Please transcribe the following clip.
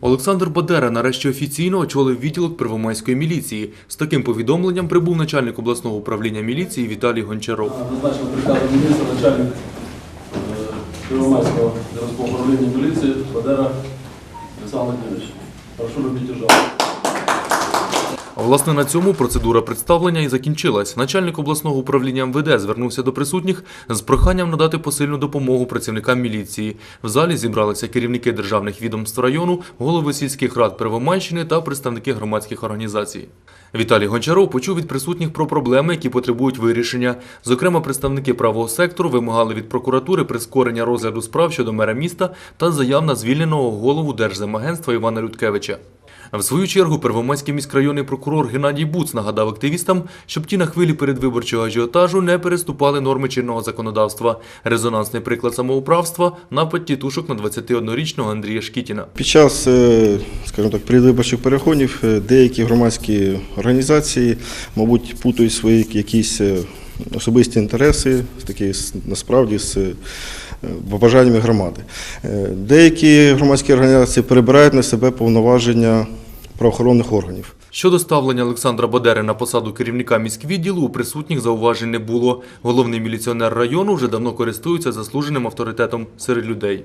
Олександр Бадера нарешті офіційно очолив відділок Первомайської міліції. З таким повідомленням прибув начальник обласного управління міліції Віталій Гончаров. Назначив приказу міністра начальник е, Первомайського управління міліції Бадера Олександр Дмитрович. Прошу любити жалобу. Власне, на цьому процедура представлення і закінчилась. Начальник обласного управління МВД звернувся до присутніх з проханням надати посильну допомогу працівникам міліції. В залі зібралися керівники державних відомств району, голови сільських рад Первомайщини та представники громадських організацій. Віталій Гончаров почув від присутніх про проблеми, які потребують вирішення. Зокрема, представники правого сектору вимагали від прокуратури прискорення розгляду справ щодо мера міста та заяв на звільненого голову Держземагентства Івана Людкевича. В свою чергу Первомайський міськрайонний прокурор Геннадій Буц нагадав активістам, щоб ті на хвилі передвиборчого ажіотажу не переступали норми чинного законодавства. Резонансний приклад самоуправства – напад тітушок на 21-річного Андрія Шкітіна. Під час, е, скажімо так, передвиборчих переходів е, деякі громадські організації, мабуть, путають свої якісь е, особисті інтереси, такі насправді з побажаннями громади. Деякі громадські організації перебирають на себе повноваження правоохоронних органів. Щодо ставлення Олександра Бадери на посаду керівника міськвідділу, у присутніх зауважень не було. Головний міліціонер району вже давно користується заслуженим авторитетом серед людей.